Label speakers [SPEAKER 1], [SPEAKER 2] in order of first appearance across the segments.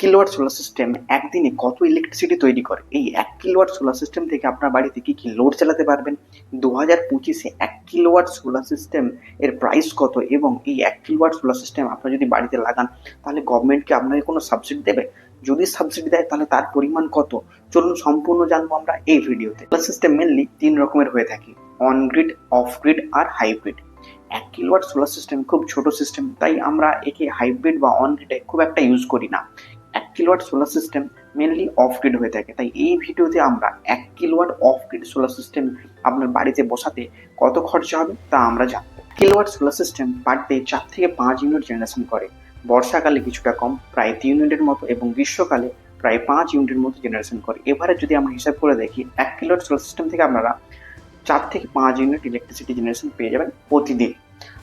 [SPEAKER 1] Kilowatt solar system একদিনে কত electricity তৈরি করে? এই এক কিলোয়াট সোলার সিস্টেম থেকে আপনার বাড়িতে কি কি লোড চালাতে পারবেন? দু হাজার পঁচিশে এক কিলোয়াট সোলার সিস্টেম এর প্রাইস কত? এবং এই এক কিলোয়াট সোলার সিস্টেম আপনার যদি বাড়িতে লাগান, তাহলে গভর্নমেন্টকে আপনাকে কোনো সাবসিডি দেবে? যদি সাবসিডি দেয়, তাহলে তার পরিমাণ কত? চলুন সম্পূর্ণ জানব আমরা এই ভিডিওতে। সোলার সিস্টেম মেনলি তিন রকমের হয়ে থাকে অন গ্রিড অফ গ্রিড আর হাইব্রিড এক কিলোয়াট সোলার সিস্টেম খুব ছোট সিস্টেম তাই আমরা একে হাইব্রিড বা অন গ্রিডে খুব একটা ইউজ করি না। Kilowatt solar system mainly off grid হয়ে থাকে। তাই এই ভিডিওতে আমরা এক kilowatt off grid solar system আপনার বাড়িতে বসাতে কত খরচা হবে তা আমরা জানব। Kilowatt solar system per day চার থেকে পাঁচ ইউনিট জেনারেশন করে। বর্ষাকালে কিছুটা কম, প্রায় তিন ইউনিটের মতো এবং গ্রীষ্মকালে প্রায় পাঁচ ইউনিটের মতো জেনারেশন করে। এবারে যদি আমরা হিসাব করে দেখি, এক কিলোয়াট সোলার সিস্টেম থেকে আপনারা চার থেকে পাঁচ ইউনিট ইলেকট্রিসিটি জেনারেশন পেয়ে যাবেন প্রতিদিন।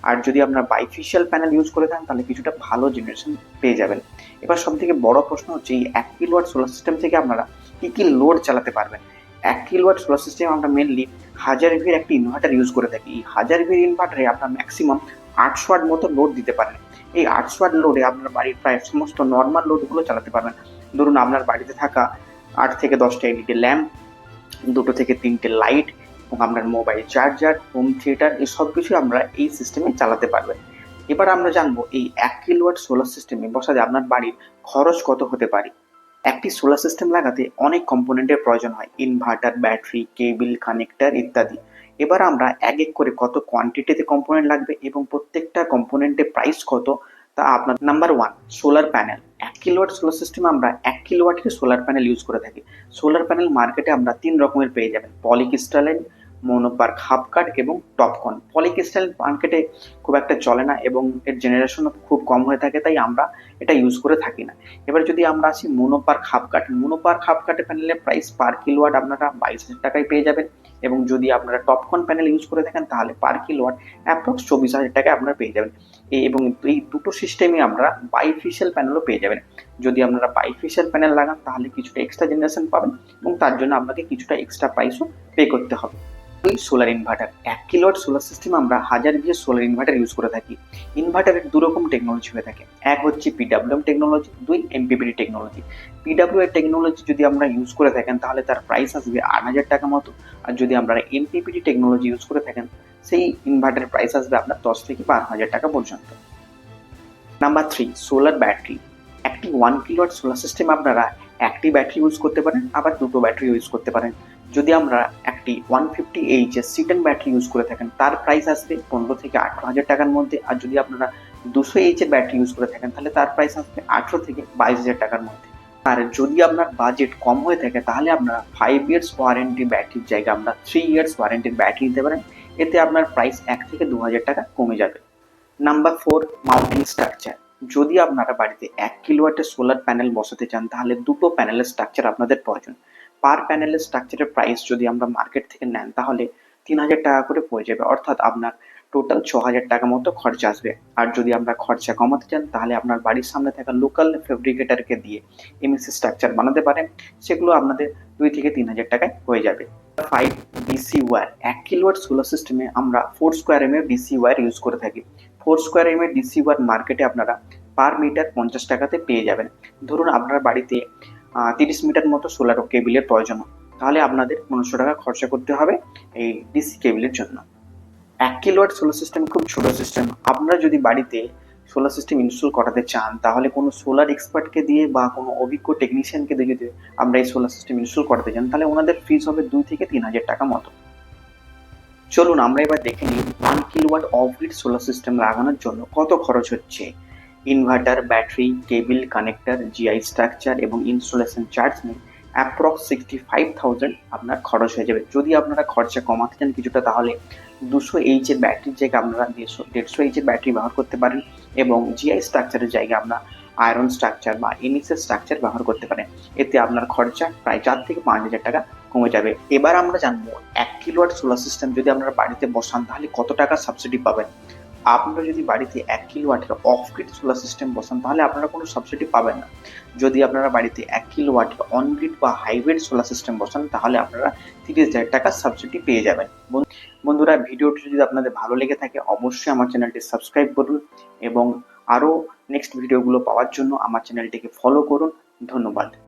[SPEAKER 1] আর যদি আপনার বাইফিশিয়াল প্যানেল ইউজ করে থাকেন, তাহলে কিছুটা ভালো জেনারেশন পেয়ে যাবেন। এবার সব থেকে বড় প্রশ্ন হচ্ছে, এই এক কিলোয়াট সোলার সিস্টেম থেকে আপনারা কী কী লোড চালাতে পারবেন? এক কিলোয়াট সোলার সিস্টেম আমরা মেনলি হাজার ভির একটি ইনভার্টার ইউজ করে থাকি। এই হাজার ভির ইনভার্টারে আপনার ম্যাক্সিমাম আটশো ওয়াট মতো লোড দিতে পারেন এই আটশো ওয়াট লোডে আপনার বাড়ির প্রায় সমস্ত নর্মাল লোডগুলো চালাতে পারবেন। ধরুন, আপনার বাড়িতে থাকা আট থেকে দশটা এলইডি ল্যাম্প দুটো থেকে তিনটে লাইট এবং আপনার মোবাইল চার্জার হোম থিয়েটার এই সব কিছু আমরা এই সিস্টেমে চালাতে পারবেন এবার আমরা জানব এই এক কিলোয়াট সোলার সিস্টেমে বসাতে আপনার বাড়ির খরচ কত হতে পারে? একটি সোলার সিস্টেম লাগাতে অনেক কম্পোনেন্টের প্রয়োজন হয় ইনভার্টার ব্যাটারি কেবিল কানেক্টার ইত্যাদি। এবার আমরা এক এক করে কত কোয়ান্টিটিতে কম্পোনেন্ট লাগবে এবং প্রত্যেকটা কম্পোনেন্টের প্রাইস কত তা আপনার number one solar panel kilowatt solar সিস্টেমে আমরা এক কিলোয়াটের সোলার প্যানেল ইউজ করে থাকি। সোলার প্যানেল মার্কেটে আমরা তিন রকমের পেয়ে যাবেন। পলিক্রিস্টালাইন মনোপার্ক হাফ কাট এবং টপকন পলিক্রিস্টাল মার্কেটে খুব একটা চলে না এবং এর জেনারেশনও খুব কম হয়ে থাকে, তাই আমরা এটা ইউজ করে থাকি না। এবার যদি আমরা আসি mono PERC half cut mono PERC half কাটের প্যানেলের প্রাইস পার কিলোয়াট আপনারা বাইশ হাজার টাকায় পেয়ে যাবেন এবং যদি আপনারা টপকন প্যানেল ইউজ করে থাকেন, তাহলে পার কিলোয়াট অ্যাপ্রক্স চব্বিশ হাজার টাকায় আপনারা পেয়ে যাবেন। এবং এই দুটো সিস্টেমে আমরা বাইফিশিয়াল প্যানেলও পেয়ে যাবেন। যদি আপনারা বাইফিশিয়াল প্যানেল লাগান, তাহলে কিছুটা এক্সট্রা জেনারেশন পাবেন এবং তার জন্য আপনাকে কিছুটা এক্সট্রা প্রাইসও পে করতে হবে। সোলার ইনভার্টার এক কিলোয়াট সোলার সিস্টেম আমরা হাজার বিয়ের সোলার ইনভার্টার ইউজ করে থাকি। ইনভার্টারের দু রকম টেকনোলজি হয়ে থাকে। এক হচ্ছে পিডাব্লিউএম টেকনোলজি দুই এমপিপিডি টেকনোলজি পিডাব্লিউ এর টেকনোলজি যদি আমরা ইউজ করে থাকেন, তাহলে তার প্রাইস আসবে আট হাজার টাকা মতো। আর যদি আমরা এমপিপিডি টেকনোলজি ইউজ করে থাকেন, সেই ইনভার্টারের প্রাইস আসবে আপনার দশ থেকে বারো হাজার টাকা পর্যন্ত। নাম্বার থ্রি সোলার ব্যাটারি একটি ওয়ান কিলোয়াট সোলার সিস্টেম আপনারা একটি ব্যাটারি ইউজ করতে পারেন, আবার দুটো ব্যাটারি ইউজ করতে পারেন। যদি আমরা একটি ওয়ান ফিফটি এইচ এর সিটেন ব্যাটারি ইউজ করে থাকেন, তার প্রাইস আসবে পনেরো থেকে আঠেরো হাজার টাকার মধ্যে। আর যদি আপনারা দুশো এইচ এর ব্যাটারি ইউজ করে থাকেন, তাহলে তার প্রাইস আসবে আঠেরো থেকে বাইশ হাজার টাকার মধ্যে। আর যদি আপনার বাজেট কম হয়ে থাকে, তাহলে আপনারা ফাইভ ইয়ার্স ওয়ারেন্টি ব্যাটারির জায়গায় আমরা থ্রি ইয়ার্স ওয়ারেন্টির ব্যাটারি নিতে পারেন। এতে আপনার প্রাইস এক থেকে দু হাজার টাকা কমে যাবে। নাম্বার ফোর মাউন্টিং স্ট্রাকচার যদি আপনারা বাড়িতে এক কিলোওয়াটের সোলার প্যানেল বসাতে চান, তাহলে দুটো প্যানেলের স্ট্রাকচার আপনাদের প্রয়োজন। পার প্যানেলের স্ট্রাকচারের প্রাইস যদি আমরা মার্কেট থেকে নেন, তাহলে তিন হাজার টাকা করে পড়ে যাবে। অর্থাৎ আপনার টোটাল ছ হাজার টাকা মতো খরচা আসবে। আর যদি আমরা খরচা কমাতে চান, তাহলে আপনার বাড়ির সামনে থাকা লোকাল ফেব্রিকেটারকে দিয়ে এমএসি স্ট্রাকচার বানাতে পারেন। সেগুলো আপনাদের দুই থেকে তিন হাজার টাকায় হয়ে যাবে। ফাইভ ডিসি ওয়্যার এক কিলোয়াট সোলার সিস্টেমে আমরা ফোর স্কোয়ার এম এর ডিসি ওয়্যার ইউজ করে থাকি। ফোর স্কোয়ার এম এর ডিসি ওয়্যার মার্কেটে আপনারা পার মিটার পঞ্চাশ টাকাতে পেয়ে যাবেন। ধরুন আপনার বাড়িতে তিরিশ মিটার মতো সোলার কেবিলের প্রয়োজন। তাহলে আপনাদের পনেরোশো টাকা খরচা করতে হবে এই ডিসি কেবিলের জন্য। এক কিলোয়াট সোলার সিস্টেম খুব ছোট সিস্টেম আপনারা যদি বাড়িতে সোলার সিস্টেম ইনস্টল করাতে চান, তাহলে কোনো সোলার এক্সপার্টকে দিয়ে বা কোনো অভিজ্ঞ টেকনিশিয়ানকে দিয়ে যদি আমরা এই সোলার সিস্টেম ইনস্টল করাতে চান তাহলে ওনাদের ফিজ হবে দুই থেকে তিন হাজার টাকা মতো। চলুন আমরা এবার দেখে নিই one kilowatt off grid solar system লাগানোর জন্য কত খরচ হচ্ছে। Inverter battery cable connector GI structure এবং ইনস্টলেশন চার্জ নিয়ে অ্যাপ্রক্স সিক্সটি ফাইভ থাউজেন্ড আপনার খরচ হয়ে যাবে। যদি আপনারা খরচা কমাতে চান কিছুটা তাহলে দুশো এইচের ব্যাটারির জায়গায় আপনারা দেড়শো দেড়শো এইচের ব্যাটারি ব্যবহার করতে পারেন এবং জিআই স্ট্রাকচারের জায়গায় আপনার আয়রন স্ট্রাকচার বা এনএসএস স্ট্রাকচার ব্যবহার করতে পারেন। এতে আপনার খরচা প্রায় চার থেকে পাঁচ হাজার টাকা কমে যাবে। এবার আমরা জানব, এক কিলোয়াট সোলার সিস্টেম যদি আপনারা বাড়িতে বসান, তাহলে কত টাকা সাবসিডি পাবেন? আপনারা যদি বাড়িতে এক কিলোওয়াটের অফ গ্রিড সোলার সিস্টেম বসান, তাহলে আপনারা কোনো সাবসিডি পাবেন না। যদি আপনারা বাড়িতে এক কিলোওয়াটের অন গ্রিড বা হাইব্রিড সোলার সিস্টেম বসান, তাহলে আপনারা তিরিশ হাজার টাকা সাবসিডি পেয়ে যাবেন। বন্ধুরা, ভিডিওটি যদি আপনাদের ভালো লেগে থাকে, অবশ্যই আমার চ্যানেলটি সাবস্ক্রাইব করুন এবং আরও নেক্সট ভিডিওগুলো পাওয়ার জন্য আমার চ্যানেলটিকে ফলো করুন। ধন্যবাদ।